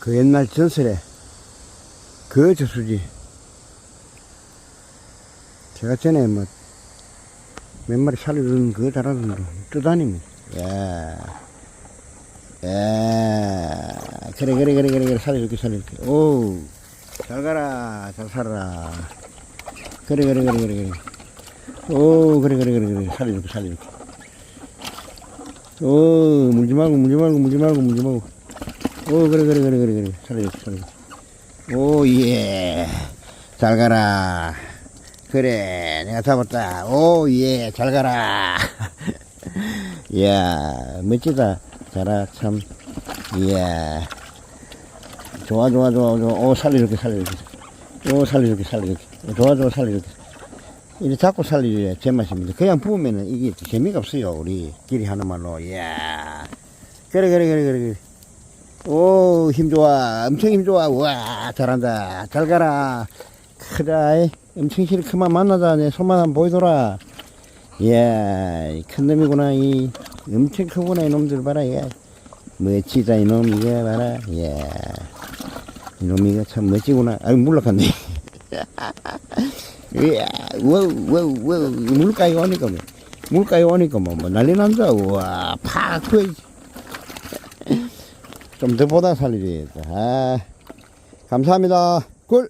그 옛날 전설에 그 저수지. 제가 전에 뭐, 몇 마리 살려준 그거 잘하던 거 뜨다닙니다. 야야 그래, 그래, 그래, 그래, 그래. 살려줄게, 살려줄게. 오, 잘 가라, 잘 살아라. 그래, 그래, 그래, 그래, 그래. 오, 그래, 그래, 그래, 그래. 살려줄게, 살려줄게. 오, 물지 말고, 물지 말고, 물지 말고, 물지 말고. 오, 그래, 그래, 그래, 그래, 그래. 살려줄게, 살려줄게. 오, 예. 잘 가라. 그래, 내가 잡았다. 오, 예, 잘 가라. 이야, 멋지다. 자라, 참. 이야. 좋아, 좋아, 좋아, 좋아. 오, 살려줄게, 살려줄게. 오, 살려줄게, 살려줄게. 좋아, 좋아, 살려줄게. 이렇게 자꾸 살려줘야 제맛입니다. 그냥 부으면은 이게 재미가 없어요, 우리. 길이 하는 말로. 이야. 그래, 그래, 그래, 그래, 그래. 오, 힘 좋아. 엄청 힘 좋아. 우와, 잘한다. 잘 가라. 크다. 엄청 실 그만 만나자. 내 손만 한번 보이더라. 이야, 이큰 놈이구나. 이, 엄청 크구나. 이놈들 봐라. 예. 멋지다. 이놈, 이거 봐라. 이야. 이놈이가 참 멋지구나. 아유, 물러갔네. 이야, 와우, 와우, 와우. 물가에 오니까 뭐. 물가에 오니까 뭐, 뭐 난리 난다. 우와, 팍, 그, 좀 더 보다 살리겠다. 아, 감사합니다. 꿀!